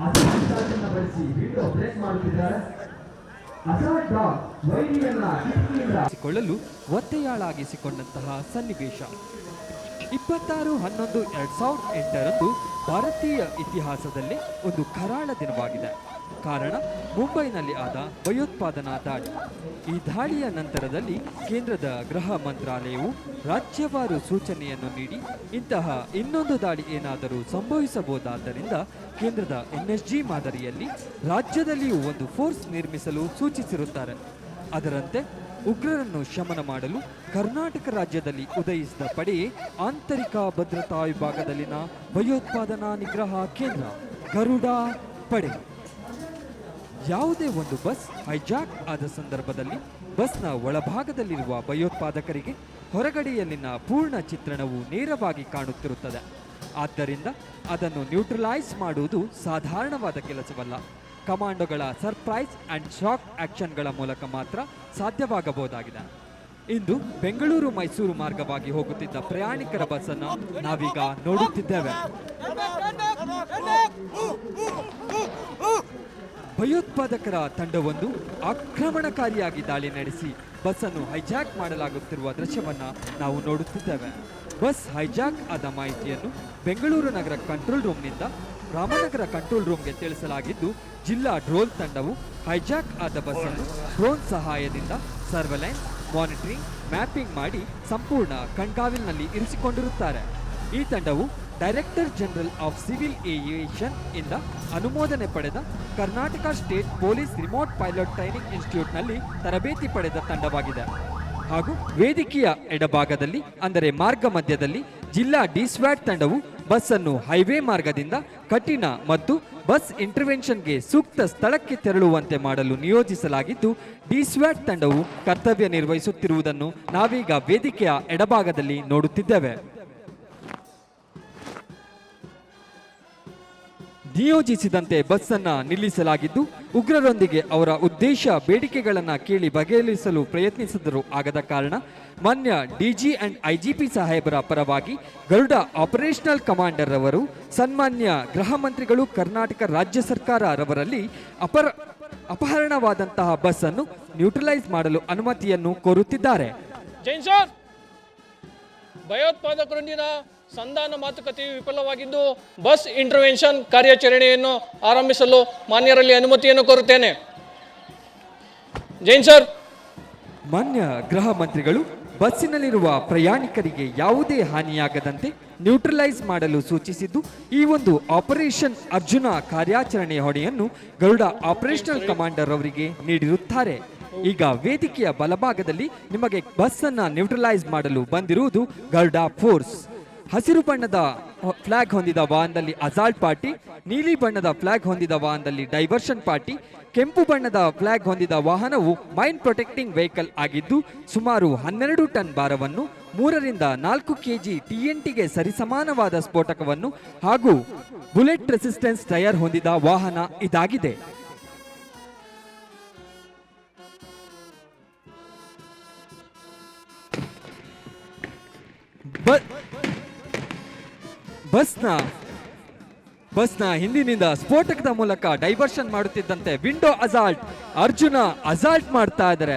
ಬಳಸಿ ಬ್ರೇಕ್ ಮಾಡುತ್ತಿದ್ದಾರೆ. ಕೊಳ್ಳಲು ಒತ್ತೆಯಾಳಾಗಿಸಿಕೊಂಡಂತಹ ಸನ್ನಿವೇಶ. ಇಪ್ಪತ್ತಾರು ಹನ್ನೊಂದು ಎರಡ್ ಸಾವಿರದ ಎಂಟರಂದು ಭಾರತೀಯ ಇತಿಹಾಸದಲ್ಲೇ ಒಂದು ಕರಾಳ ದಿನವಾಗಿದೆ. ಕಾರಣ ಮುಂಬೈನಲ್ಲಿ ಆದ ಭಯೋತ್ಪಾದನಾ ದಾಳಿ. ಈ ದಾಳಿಯ ನಂತರದಲ್ಲಿ ಕೇಂದ್ರದ ಗೃಹ ಮಂತ್ರಾಲಯವು ರಾಜ್ಯವಾರು ಸೂಚನೆಯನ್ನು ನೀಡಿ, ಇಂತಹ ಇನ್ನೊಂದು ದಾಳಿ ಏನಾದರೂ ಸಂಭವಿಸಬಹುದಾದ್ದರಿಂದ ಕೇಂದ್ರದ ಎನ್ಎಸ್ಜಿ ಮಾದರಿಯಲ್ಲಿ ರಾಜ್ಯದಲ್ಲಿಯೂ ಒಂದು ಫೋರ್ಸ್ ನಿರ್ಮಿಸಲು ಸೂಚಿಸಿರುತ್ತಾರೆ. ಅದರಂತೆ ಉಗ್ರರನ್ನು ಶಮನ ಮಾಡಲು ಕರ್ನಾಟಕ ರಾಜ್ಯದಲ್ಲಿ ಉದಯಿಸಿದ ಪಡೆಯೇ ಆಂತರಿಕ ಭದ್ರತಾ ವಿಭಾಗದಲ್ಲಿನ ಭಯೋತ್ಪಾದನಾ ನಿಗ್ರಹ ಕೇಂದ್ರ ಗರುಡಾ ಪಡೆ. ಯಾವುದೇ ಒಂದು ಬಸ್ ಹೈಜಾಕ್ ಆದ ಸಂದರ್ಭದಲ್ಲಿ ಬಸ್ನ ಒಳಭಾಗದಲ್ಲಿರುವ ಭಯೋತ್ಪಾದಕರಿಗೆ ಹೊರಗಡೆಯಲ್ಲಿನ ಪೂರ್ಣ ಚಿತ್ರಣವು ನೇರವಾಗಿ ಕಾಣುತ್ತಿರುತ್ತದೆ. ಆದ್ದರಿಂದ ಅದನ್ನು ನ್ಯೂಟ್ರಲೈಸ್ ಮಾಡುವುದು ಸಾಧಾರಣವಾದ ಕೆಲಸವಲ್ಲ. ಕಮಾಂಡೋಗಳ ಸರ್ಪ್ರೈಸ್ ಅಂಡ್ ಶಾಕ್ ಆಕ್ಷನ್ಗಳ ಮೂಲಕ ಮಾತ್ರ ಸಾಧ್ಯವಾಗಬಹುದಾಗಿದೆ. ಇಂದು ಬೆಂಗಳೂರು ಮೈಸೂರು ಮಾರ್ಗವಾಗಿ ಹೋಗುತ್ತಿದ್ದ ಪ್ರಯಾಣಿಕರ ಬಸ್ ಅನ್ನು ನಾವೀಗ ನೋಡುತ್ತಿದ್ದೇವೆ. ಭಯೋತ್ಪಾದಕರ ತಂಡವೊಂದು ಆಕ್ರಮಣಕಾರಿಯಾಗಿ ದಾಳಿ ನಡೆಸಿ ಬಸ್ ಅನ್ನು ಹೈಜಾಕ್ ಮಾಡಲಾಗುತ್ತಿರುವ ದೃಶ್ಯವನ್ನ ನಾವು ನೋಡುತ್ತಿದ್ದೇವೆ. ಬಸ್ ಹೈಜಾಕ್ ಆದ ಮಾಹಿತಿಯನ್ನು ಬೆಂಗಳೂರು ನಗರ ಕಂಟ್ರೋಲ್ ರೂಮ್ನಿಂದ ರಾಮನಗರ ಕಂಟ್ರೋಲ್ ರೂಮ್ಗೆ ತಿಳಿಸಲಾಗಿದ್ದು, ಜಿಲ್ಲಾ ಡ್ರೋಲ್ ತಂಡವು ಹೈಜಾಕ್ ಆದ ಬಸ್ ಅನ್ನು ಡ್ರೋನ್ ಸಹಾಯದಿಂದ ಸರ್ವೆಲೆನ್ಸ್, ಮಾನಿಟರಿಂಗ್, ಮ್ಯಾಪಿಂಗ್ ಮಾಡಿ ಸಂಪೂರ್ಣ ಕಣ್ಗಾವಲಿನಲ್ಲಿ ಇರಿಸಿಕೊಂಡಿರುತ್ತಾರೆ. ಈ ತಂಡವು director general of civil aviation ಇಂದ ಅನುಮೋದನೆ ಪಡೆದ Karnataka state police remote pilot training ಇನ್ಸ್ಟಿಟ್ಯೂಟ್ನಲ್ಲಿ ತರಬೇತಿ ಪಡೆದ ತಂಡವಾಗಿದೆ. ಹಾಗೂ ವೇದಿಕೆಯ ಎಡಭಾಗದಲ್ಲಿ, ಅಂದರೆ ಮಾರ್ಗ ಮಧ್ಯದಲ್ಲಿ, ಜಿಲ್ಲಾ ಡಿಸ್ವ್ಯಾಟ್ ತಂಡವು ಬಸ್ ಅನ್ನು ಹೈವೇ ಮಾರ್ಗದಿಂದ ಕಠಿಣ ಮತ್ತು ಬಸ್ ಇಂಟರ್ವೆನ್ಷನ್ಗೆ ಸೂಕ್ತ ಸ್ಥಳಕ್ಕೆ ತೆರಳುವಂತೆ ಮಾಡಲು ನಿಯೋಜಿಸಲಾಗಿದ್ದು, ಡಿಸ್ವ್ಯಾಟ್ ತಂಡವು ಕರ್ತವ್ಯ ನಿರ್ವಹಿಸುತ್ತಿರುವುದನ್ನು ನಾವೀಗ ವೇದಿಕೆಯ ಎಡಭಾಗದಲ್ಲಿ ನೋಡುತ್ತಿದ್ದೇವೆ. ನಿಯೋಜಿಸಿದಂತೆ ಬಸ್ ಅನ್ನ ನಿಲ್ಲಿಸಲಾಗಿದ್ದು, ಉಗ್ರರೊಂದಿಗೆ ಅವರ ಉದ್ದೇಶ ಬೇಡಿಕೆಗಳನ್ನು ಕೇಳಿ ಬಗೆಹರಿಸಲು ಪ್ರಯತ್ನಿಸಿದರೂ ಆಗದ ಕಾರಣ, ಮಾನ್ಯ ಡಿಜಿ ಅಂಡ್ ಐಜಿಪಿ ಸಾಹೇಬರ ಪರವಾಗಿ ಗರುಡ ಆಪರೇಷನಲ್ ಕಮಾಂಡರ್ ಅವರು ಸನ್ಮಾನ್ಯ ಗೃಹ ಮಂತ್ರಿಗಳು ಕರ್ನಾಟಕ ರಾಜ್ಯ ಸರ್ಕಾರ ರವರಲ್ಲಿ ಅಪರ, ಅಪಹರಣವಾದಂತಹ ಬಸ್ ಅನ್ನು ನ್ಯೂಟ್ರಲೈಸ್ ಮಾಡಲು ಅನುಮತಿಯನ್ನು ಕೋರುತ್ತಿದ್ದಾರೆ. ಸಂಧಾನ ಮಾತುಕತೆಯು ವಿಫಲವಾಗಿದ್ದು ಬಸ್ ಇಂಟರ್ವೆನ್ಷನ್ ಕಾರ್ಯಾಚರಣೆಯನ್ನು ಆರಂಭಿಸಲು ಮಾನ್ಯರಲ್ಲಿ ಅನುಮತಿಯನ್ನು ಕೋರುತ್ತೇನೆ. ಜೈನ್ ಸರ್. ಮಾನ್ಯ ಗೃಹ ಮಂತ್ರಿಗಳು, ಬಸ್ಸಿನಲ್ಲಿರುವ ಪ್ರಯಾಣಿಕರಿಗೆ ಯಾವುದೇ ಹಾನಿಯಾಗದಂತೆ ನ್ಯೂಟ್ರಲೈಸ್ ಮಾಡಲು ಸೂಚಿಸಿದ್ದು, ಈ ಒಂದು ಆಪರೇಷನ್ ಅರ್ಜುನ ಕಾರ್ಯಾಚರಣೆ ಹೊಣೆಯನ್ನು ಗರುಡ ಆಪರೇಷನಲ್ ಕಮಾಂಡರ್ ಅವರಿಗೆ ನೀಡಿರುತ್ತಾರೆ. ಈಗ ವೇದಿಕೆಯ ಬಲಭಾಗದಲ್ಲಿ ನಿಮಗೆ ಬಸ್ ಅನ್ನ ನ್ಯೂಟ್ರಲೈಸ್ ಮಾಡಲು ಬಂದಿರುವುದು ಗರುಡ ಫೋರ್ಸ್ ಹಸಿರು ಬಣ್ಣದ ಫ್ಲಾಗ್ ಹೊಂದಿದ ವಾಹನದಲ್ಲಿ ಅಸಾಲ್ಟ್ ಪಾರ್ಟಿ, ನೀಲಿ ಬಣ್ಣದ ಫ್ಲಾಗ್ ಹೊಂದಿದ ವಾಹನದಲ್ಲಿ ಡೈವರ್ಷನ್ ಪಾರ್ಟಿ, ಕೆಂಪು ಬಣ್ಣದ ಫ್ಲಾಗ್ ಹೊಂದಿದ ವಾಹನವು ಮೈನ್ ಪ್ರೊಟೆಕ್ಟಿಂಗ್ ವೆಹಿಕಲ್ ಆಗಿದ್ದು, ಸುಮಾರು ಹನ್ನೆರಡು ಟನ್ ಭಾರವನ್ನು ಮೂರರಿಂದ ನಾಲ್ಕು ಕೆಜಿ ಟಿಎನ್ಟಿಗೆ ಸರಿಸಮಾನವಾದ ಸ್ಫೋಟಕವನ್ನು ಹಾಗೂ ಬುಲೆಟ್ ರೆಸಿಸ್ಟೆನ್ಸ್ ಟೈರ್ ಹೊಂದಿದ ವಾಹನ ಇದಾಗಿದೆ. ಬಸ್ನ ಬಸ್ನ ಹಿಂದಿನಿಂದ ಸ್ಫೋಟಕದ ಮೂಲಕ ಡೈವರ್ಷನ್ ಮಾಡುತ್ತಿದ್ದಂತೆ ವಿಂಡೋ ಅಸಾಲ್ಟ್, ಅರ್ಜುನ ಅಸಾಲ್ಟ್ ಮಾಡ್ತಾ ಇದ್ದಾರೆ.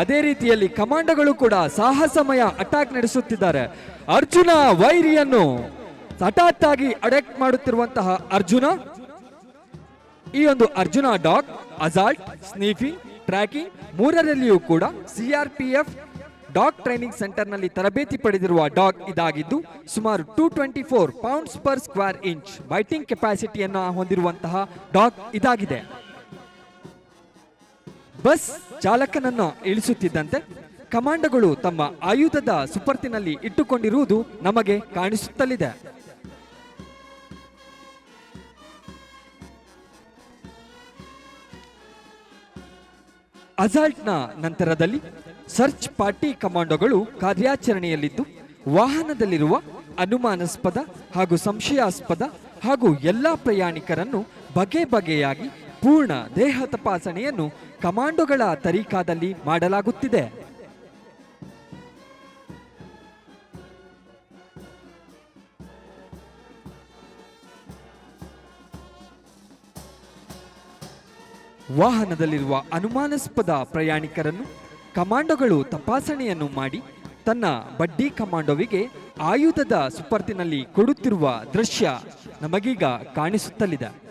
ಅದೇ ರೀತಿಯಲ್ಲಿ ಕಮಾಂಡೋಗಳು ಕೂಡ ಸಾಹಸಮಯ ಅಟ್ಯಾಕ್ ನಡೆಸುತ್ತಿದ್ದಾರೆ. ಅರ್ಜುನ ವೈರಿಯನ್ನು ಹಠಾತ್ ಆಗಿ ಅಡಕ್ಟ್ ಮಾಡುತ್ತಿರುವಂತಹ ಅರ್ಜುನ, ಈ ಒಂದು Arjuna dog, assault, sniffer, tracking, ಮೂರರಲ್ಲಿಯೂ ಕೂಡ ಸಿಆರ್ಪಿಎಫ್ ಡಾಗ್ ಟ್ರೈನಿಂಗ್ ಸೆಂಟರ್ನಲ್ಲಿ ತರಬೇತಿ ಪಡೆದಿರುವ ಡಾಗ್ ಇದಾಗಿದ್ದು, ಸುಮಾರು two twenty four pounds per square inch biting ಕೆಪಾಸಿಟಿಯನ್ನು ಹೊಂದಿರುವಂತಹ ಡಾಗ್ ಇದಾಗಿದೆ. ಬಸ್ ಚಾಲಕನನ್ನು ಇಳಿಸುತ್ತಿದ್ದಂತೆ ಕಮಾಂಡೋಗಳು ತಮ್ಮ ಆಯುಧದ ಸುಪರ್ತಿನಲ್ಲಿ ಇಟ್ಟುಕೊಂಡಿರುವುದು ನಮಗೆ ಕಾಣಿಸುತ್ತಲಿದೆ. ಅಸಾಲ್ಟ್ನ ನಂತರದಲ್ಲಿ ಸರ್ಚ್ ಪಾರ್ಟಿ ಕಮಾಂಡೋಗಳು ಕಾರ್ಯಾಚರಣೆಯಲ್ಲಿದ್ದು, ವಾಹನದಲ್ಲಿರುವ ಅನುಮಾನಾಸ್ಪದ ಹಾಗೂ ಸಂಶಯಾಸ್ಪದ ಹಾಗೂ ಎಲ್ಲ ಪ್ರಯಾಣಿಕರನ್ನು ಬಗೆ ಬಗೆಯಾಗಿ ಪೂರ್ಣ ದೇಹ ತಪಾಸಣೆಯನ್ನು ಕಮಾಂಡೋಗಳ ತರೀಕಾದಲ್ಲಿ ಮಾಡಲಾಗುತ್ತಿದೆ. ವಾಹನದಲ್ಲಿರುವ ಅನುಮಾನಾಸ್ಪದ ಪ್ರಯಾಣಿಕರನ್ನು, ಕಮಾಂಡೋಗಳು ತಪಾಸಣೆಯನ್ನು ಮಾಡಿ ತನ್ನ ಬಡ್ಡಿ ಕಮಾಂಡೋವಿಗೆ ಆಯುಧದ ಸುಪರ್ತಿನಲ್ಲಿ ಕೊಡುತ್ತಿರುವ ದೃಶ್ಯ ನಮಗೀಗ ಕಾಣಿಸುತ್ತಲಿದೆ.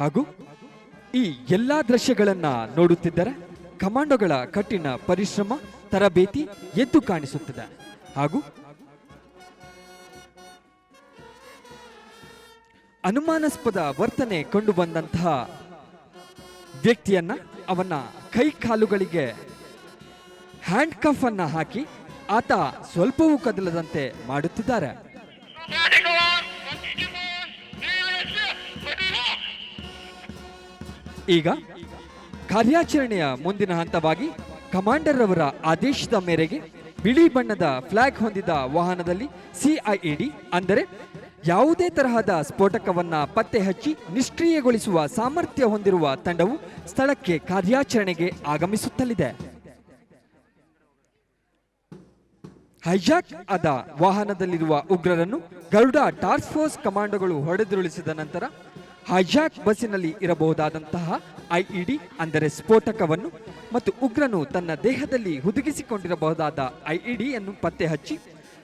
ಹಾಗೂ ಈ ಎಲ್ಲಾ ದೃಶ್ಯಗಳನ್ನ ನೋಡುತ್ತಿದ್ದರೆ ಕಮಾಂಡೋಗಳ ಕಠಿಣ ಪರಿಶ್ರಮ, ತರಬೇತಿ ಎದ್ದು ಕಾಣಿಸುತ್ತದೆ. ಹಾಗೂ ಅನುಮಾನಾಸ್ಪದ ವರ್ತನೆ ಕಂಡು ಬಂದಂತಹ ವ್ಯಕ್ತಿಯನ್ನ ಅವನ ಕೈ ಕಾಲುಗಳಿಗೆ ಹ್ಯಾಂಡ್ ಕಫ್ ಅನ್ನ ಹಾಕಿ ಆತ ಸ್ವಲ್ಪವೂ ಕದಲದಂತೆ ಮಾಡುತ್ತಿದ್ದಾರೆ. ಈಗ ಕಾರ್ಯಾಚರಣೆಯ ಮುಂದಿನ ಹಂತವಾಗಿ ಕಮಾಂಡರ್ ಅವರ ಆದೇಶದ ಮೇರೆಗೆ ಬಿಳಿ ಬಣ್ಣದ ಫ್ಲಾಗ್ ಹೊಂದಿದ ವಾಹನದಲ್ಲಿ ಸಿಐಇಡಿ ಅಂದರೆ ಯಾವುದೇ ತರಹದ ಸ್ಫೋಟಕವನ್ನ ಪತ್ತೆ ಹಚ್ಚಿ ನಿಷ್ಕ್ರಿಯಗೊಳಿಸುವ ಸಾಮರ್ಥ್ಯ ಹೊಂದಿರುವ ತಂಡವು ಸ್ಥಳಕ್ಕೆ ಕಾರ್ಯಾಚರಣೆಗೆ ಆಗಮಿಸುತ್ತಲಿದೆ. ಹೈಜಾಕ್ ಆದ ವಾಹನದಲ್ಲಿರುವ ಉಗ್ರರನ್ನು ಗರುಡ ಟಾಸ್ಕ್ ಫೋರ್ಸ್ ಕಮಾಂಡೋಗಳು ಹೊಡೆದುರುಳಿಸಿದ ನಂತರ ಹೈಜಾಕ್ ಬಸ್ಸಿನಲ್ಲಿ ಇರಬಹುದಾದಂತಹ ಐಇಡಿ ಅಂದರೆ ಸ್ಫೋಟಕವನ್ನು ಮತ್ತು ಉಗ್ರನು ತನ್ನ ದೇಹದಲ್ಲಿ ಹುದುಗಿಸಿಕೊಂಡಿರಬಹುದಾದ ಐಇಡಿಯನ್ನು ಪತ್ತೆ ಹಚ್ಚಿ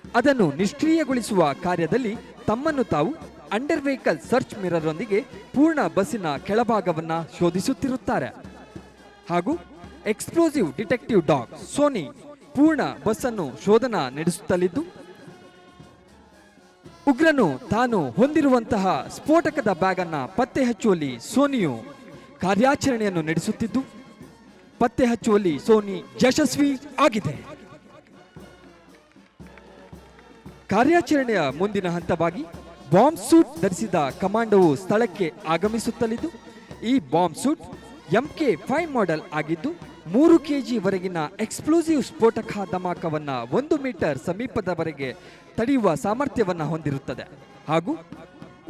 ಅದನ್ನು ನಿಷ್ಕ್ರಿಯಗೊಳಿಸುವ ಕಾರ್ಯದಲ್ಲಿ ತಮ್ಮನ್ನು ತಾವು ಅಂಡರ್ ವೆಹಿಕಲ್ ಸರ್ಚ್ ಮಿರರ್ ಒಂದಿಗೆ ಪೂರ್ಣ ಬಸ್ಸಿನ ಕೆಳಭಾಗವನ್ನು ಶೋಧಿಸುತ್ತಿರುತ್ತಾರೆ. ಹಾಗೂ ಎಕ್ಸ್ಪ್ಲೋಸಿವ್ ಡಿಟೆಕ್ಟಿವ್ ಡಾಗ್ ಸೋನಿ ಪೂರ್ಣ ಬಸ್ ಅನ್ನು ಶೋಧನಾ ನಡೆಸುತ್ತಲಿದ್ದು, ಉಗ್ರನು ತಾನು ಹೊಂದಿರುವಂತಹ ಸ್ಫೋಟಕದ ಬ್ಯಾಗ್ ಅನ್ನ ಪತ್ತೆ ಹಚ್ಚುವಲ್ಲಿ ಸೋನಿಯು ಕಾರ್ಯಾಚರಣೆಯನ್ನು ನಡೆಸುತ್ತಿದ್ದು, ಪತ್ತೆ ಹಚ್ಚುವಲ್ಲಿ ಸೋನಿ ಯಶಸ್ವಿ ಆಗಿದೆ. ಕಾರ್ಯಾಚರಣೆಯ ಮುಂದಿನ ಹಂತವಾಗಿ ಬಾಂಬ್ ಸೂಟ್ ಧರಿಸಿದ ಕಮಾಂಡೋವು ಸ್ಥಳಕ್ಕೆ ಆಗಮಿಸುತ್ತಲಿದ್ದು, ಈ bomb suit MK five model ಆಗಿದ್ದು, ಮೂರು ಕೆಜಿ ವರೆಗಿನ ಎಕ್ಸ್ಪ್ಲೋಸಿವ್ ಸ್ಫೋಟಕ ಧಮಾಕವನ್ನು ಒಂದು ಮೀಟರ್ ಸಮೀಪದವರೆಗೆ ತಡೆಯುವ ಸಾಮರ್ಥ್ಯವನ್ನು ಹೊಂದಿರುತ್ತದೆ. ಹಾಗೂ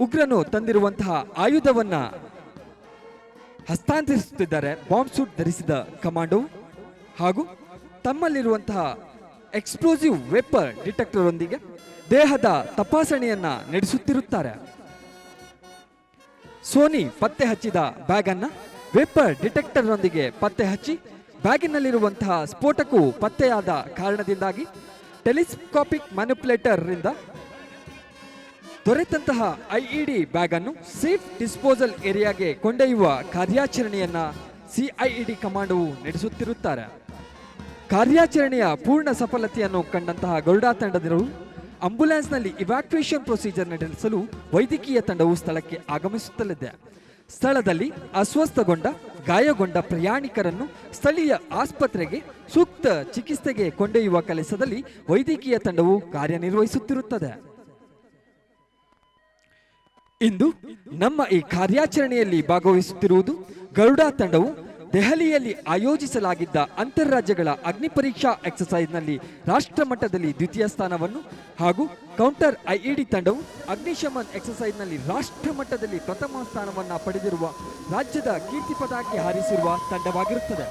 ಉಗ್ರನು ತಂದಿರುವಂತಹ ಆಯುಧವನ್ನು ಹಸ್ತಾಂತರಿಸುತ್ತಿದ್ದಾರೆ, ಬಾಂಬ್ ಸೂಟ್ ಧರಿಸಿದ ಕಮಾಂಡೋ ಹಾಗೂ ತಮ್ಮಲ್ಲಿರುವಂತಹ ಎಕ್ಸ್ಪ್ಲೋಸಿವ್ ವೆಪರ್ ಡಿಟೆಕ್ಟರ್ ಒಂದಿಗೆ ದೇಹದ ತಪಾಸಣೆಯನ್ನ ನಡೆಸುತ್ತಿರುತ್ತಾರೆ. ಸೋನಿ ಪತ್ತೆ ಹಚ್ಚಿದ ಬ್ಯಾಗ್ ಅನ್ನ ವೆಪರ್ ಡಿಟೆಕ್ಟರ್ ನೊಂದಿಗೆ ಪತ್ತೆ ಹಚ್ಚಿ ಬ್ಯಾಗಿನಲ್ಲಿರುವಂತಹ ಸ್ಫೋಟಕವು ಪತ್ತೆಯಾದ ಕಾರಣದಿಂದಾಗಿ ಟೆಲಿಸ್ಕೋಪಿಕ್ ಮ್ಯಾನಿಪುಲೇಟರ್ ರಿಂದ ದೊರೆತಂತಹ ಐಇಡಿ ಬ್ಯಾಗ್ ಅನ್ನು ಸೇಫ್ ಡಿಸ್ಪೋಸಲ್ ಏರಿಯಾಗೆ ಕೊಂಡೊಯ್ಯುವ ಕಾರ್ಯಾಚರಣೆಯನ್ನ ಸಿಐಇಡಿ ಕಮಾಂಡವು ನಡೆಸುತ್ತಿರುತ್ತಾರೆ. ಕಾರ್ಯಾಚರಣೆಯ ಪೂರ್ಣ ಸಫಲತೆಯನ್ನು ಕಂಡಂತಹ ಗರುಡಾ ತಂಡದವರು ಆಂಬ್ಯುಲೆನ್ಸ್ನಲ್ಲಿ ಇವ್ಯಾಕ್ಯುಯೇಷನ್ ಪ್ರೊಸೀಜರ್ ನಡೆಸಲು ವೈದ್ಯಕೀಯ ತಂಡವು ಸ್ಥಳಕ್ಕೆ ಆಗಮಿಸುತ್ತಲಿದೆ. ಸ್ಥಳದಲ್ಲಿ ಅಸ್ವಸ್ಥಗೊಂಡ, ಗಾಯಗೊಂಡ ಪ್ರಯಾಣಿಕರನ್ನು ಸ್ಥಳೀಯ ಆಸ್ಪತ್ರೆಗೆ ಸೂಕ್ತ ಚಿಕಿತ್ಸೆಗೆ ಕೊಂಡೊಯ್ಯುವ ಕೆಲಸದಲ್ಲಿ ವೈದ್ಯಕೀಯ ತಂಡವು ಕಾರ್ಯನಿರ್ವಹಿಸುತ್ತಿರುತ್ತದೆ. ಇಂದು ನಮ್ಮ ಈ ಕಾರ್ಯಾಚರಣೆಯಲ್ಲಿ ಭಾಗವಹಿಸುತ್ತಿರುವುದು ಗರುಡಾ ತಂಡವು ದೆಹಲಿಯಲ್ಲಿ ಆಯೋಜಿಸಲಾಗಿದ್ದ ಅಂತಾರಾಜ್ಯಗಳ ಅಗ್ನಿಪರೀಕ್ಷಾ ಎಕ್ಸಸೈಸ್ನಲ್ಲಿ ರಾಷ್ಟ್ರ ಮಟ್ಟದಲ್ಲಿ ದ್ವಿತೀಯ ಸ್ಥಾನವನ್ನು ಹಾಗೂ ಕೌಂಟರ್ ಐಇಡಿ ತಂಡವು ಅಗ್ನಿಶಮನ್ ಎಕ್ಸಸೈಸ್ನಲ್ಲಿ ರಾಷ್ಟ್ರ ಮಟ್ಟದಲ್ಲಿ ಪ್ರಥಮ ಸ್ಥಾನವನ್ನು ಪಡೆದಿರುವ ರಾಜ್ಯದ ಕೀರ್ತಿ ಪತಾಕೆ ಹಾರಿಸಿರುವ ತಂಡವಾಗಿರುತ್ತದೆ.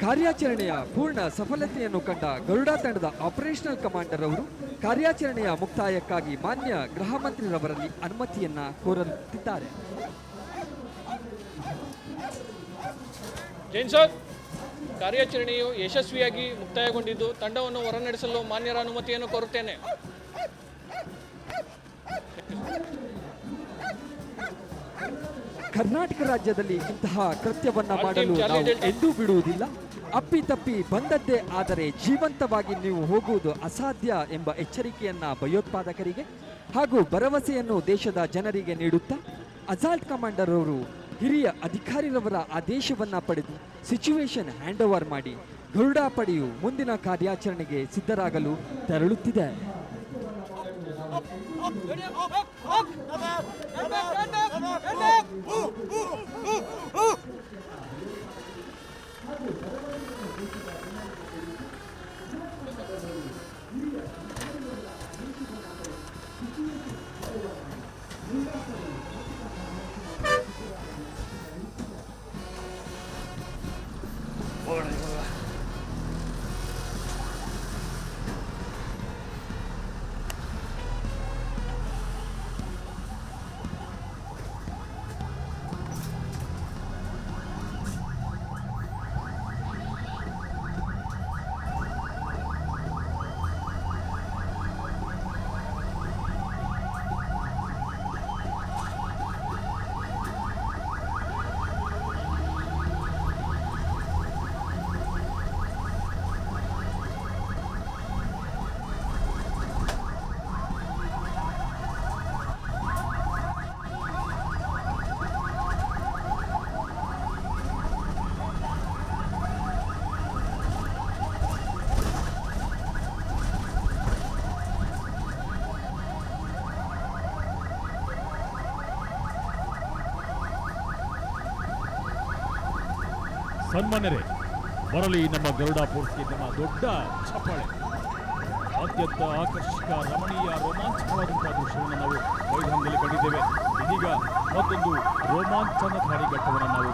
ಕಾರ್ಯಾಚರಣೆಯ ಪೂರ್ಣ ಸಫಲತೆಯನ್ನು ಕಂಡ ಗರುಡಾ ತಂಡದ ಆಪರೇಷನಲ್ ಕಮಾಂಡರ್ ಅವರು ಕಾರ್ಯಾಚರಣೆಯ ಮುಕ್ತಾಯಕ್ಕಾಗಿ ಮಾನ್ಯ ಗೃಹ ಮಂತ್ರಿರವರಲ್ಲಿ ಅನುಮತಿಯನ್ನ ಜೈನ್ ಸರ್ ಕಾರ್ಯಾಚರಣೆಯು ಯಶಸ್ವಿಯಾಗಿ ಮುಕ್ತಾಯಗೊಂಡಿದ್ದು ತಂಡವನ್ನು ಹೊರನಡೆಸಲು ಮಾನ್ಯರ ಅನುಮತಿಯನ್ನು ಕೋರುತ್ತೇನೆ. ಕರ್ನಾಟಕ ರಾಜ್ಯದಲ್ಲಿ ಇಂತಹ ಕೃತ್ಯವನ್ನು ಮಾಡಲು ನಾವು ಎಂದೂ ಬಿಡುವುದಿಲ್ಲ. ಅಪ್ಪಿತಪ್ಪಿ ಬಂದದ್ದೇ ಆದರೆ ಜೀವಂತವಾಗಿ ನೀವು ಹೋಗುವುದು ಅಸಾಧ್ಯ ಎಂಬ ಎಚ್ಚರಿಕೆಯನ್ನ ಭಯೋತ್ಪಾದಕರಿಗೆ ಹಾಗೂ ಭರವಸೆಯನ್ನು ದೇಶದ ಜನರಿಗೆ ನೀಡುತ್ತಾ ಅಜಾಲ್ಟ್ ಕಮಾಂಡರ್ ಅವರು ಹಿರಿಯ ಅಧಿಕಾರಿರವರ ಆದೇಶವನ್ನು ಪಡೆದು ಸಿಚುವೇಶನ್ ಹ್ಯಾಂಡ್ ಓವರ್ ಮಾಡಿ ಗರುಡಾ ಪಡೆಯು ಮುಂದಿನ ಕಾರ್ಯಾಚರಣೆಗೆ ಸಿದ್ಧರಾಗಲು ತೆರಳುತ್ತಿದೆ ಸನ್ಮಾನ್ಯರೇ ಬರಲಿ ನಮ್ಮ ಗರುಡ ಪೂರ್ತಿ ನಮ್ಮ ದೊಡ್ಡ ಚಪ್ಪಾಳೆ. ಅತ್ಯಂತ ಆಕರ್ಷಕ, ರಮಣೀಯ, ರೋಮಾಂಚಕವಾದಂತಹ ದೃಶ್ಯವನ್ನು ನಾವು ಮೈದಾನದಲ್ಲಿ ಕಂಡಿದ್ದೇವೆ. ಇದೀಗ ಮತ್ತೊಂದು ರೋಮಾಂಚನಕಾರಿ ಘಟ್ಟವನ್ನು ನಾವು